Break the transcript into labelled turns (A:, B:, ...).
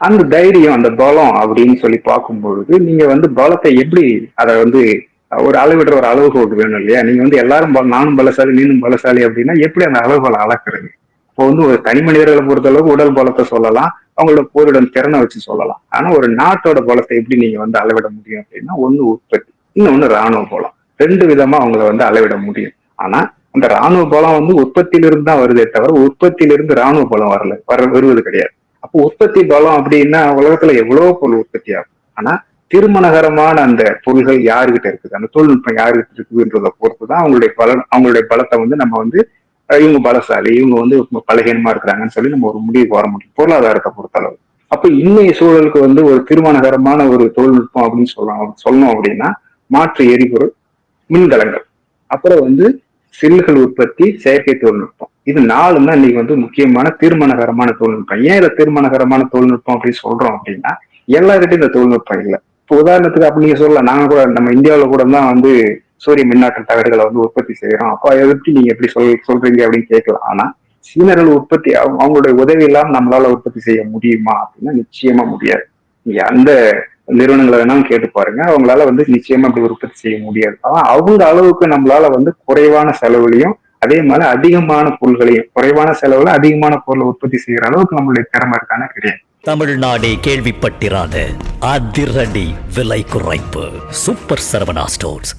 A: அந்த தைரியம் அந்த பலம் அப்படின்னு சொல்லி பார்க்கும் பொழுது நீங்க வந்து பலத்தை எப்படி அதை வந்து ஒரு அளவிடுற ஒரு அளவுகோல் வேணும் இல்லையா? நீங்க வந்து எல்லாரும் நானும் பலசாலி நீனும் பலசாலி அப்படின்னா எப்படி அந்த அளவுகளை அளக்குறது? இப்போ வந்து ஒரு தனி மனிதர்களை பொறுத்தளவுக்கு உடல் பலத்தை சொல்லலாம் அவங்களோட போரிடும் திறனை வச்சு சொல்லலாம். ஆனா ஒரு நாட்டோட பலத்தை எப்படி நீங்க வந்து அளவிட முடியும் அப்படின்னா ஒண்ணு உற்பத்தி இன்னொன்னு ராணுவ பலம். ரெண்டு விதமா அவங்கள வந்து அளவிட முடியும். ஆனா அந்த ராணுவ பலம் வந்து உற்பத்தியிலிருந்து தான் வருதே தவிர உற்பத்தியிலிருந்து ராணுவ பலம் வரல வர வருவது கிடையாது. அப்போ உற்பத்தி பலம் அப்படின்னா உலகத்துல எவ்வளவு பொருள் உற்பத்தி ஆகும். ஆனா திருமணகரமான அந்த பொருள்கள் யாருகிட்ட இருக்குது? அந்த தொழில்நுட்பம் யாருகிட்ட இருக்குதுன்றத பொறுத்து தான் அவங்களுடைய பலம் அவங்களுடைய பலத்தை வந்து நம்ம வந்து இவங்க பலசாலி இவங்க வந்து பலகீனமா இருக்கிறாங்கன்னு சொல்லி நம்ம ஒரு முடிவுக்கு வர முடியும். பொருளாதாரத்தை பொறுத்தளவு. அப்ப இன்னைய சூழலுக்கு வந்து ஒரு திருமணகரமான ஒரு தொழில்நுட்பம் அப்படின்னு சொல்லலாம் சொல்லணும் அப்படின்னா மாற்று எரிபொருள் மின்கலங்கள். அப்புறம் வந்து சில்லுகள் உற்பத்தி செயற்கை தொழில்நுட்பம். இது நாலு தான் இன்னைக்கு வந்து முக்கியமான தீர்மானகரமான தொழில்நுட்பம். ஏன் இதை தீர்மானகரமான தொழில்நுட்பம் அப்படின்னு சொல்றோம் அப்படின்னா எல்லார்கிட்டையும் இந்த தொழில்நுட்பம் இல்லை. இப்போ உதாரணத்துக்கு அப்படி நீங்க சொல்லலாம். நாங்க கூட நம்ம இந்தியாவில் கூட தான் வந்து சூரிய மின்னாற்றல் தகடுகளை வந்து உற்பத்தி செய்யறோம். அப்போ அதை பற்றி நீங்க எப்படி சொல் சொல்றீங்க அப்படின்னு கேட்கலாம். ஆனா சீனர்கள் உற்பத்தி அவங்க- அவங்களுடைய உதவி இல்லாமல் நம்மளால உற்பத்தி செய்ய முடியுமா அப்படின்னா நிச்சயமா முடியாது. நீங்க அந்த நிறுவனங்களை வேணாலும் கேட்டு பாருங்க. அவங்களால வந்து நிச்சயமா அப்படி உற்பத்தி செய்ய முடியாது. ஆனா அவங்க அளவுக்கு நம்மளால வந்து குறைவான செலவுலையும் அதே மாதிரி அதிகமான பொருள்களையும் குறைவான செலவுல அதிகமான பொருளை உற்பத்தி செய்யற அளவுக்கு நம்மளுடைய திறமை இருக்கானா கிடையாது
B: தமிழ்நாடே கேள்விப்பட்டிராத அதிரடி விலை குறைப்பு. Super Saravana stores.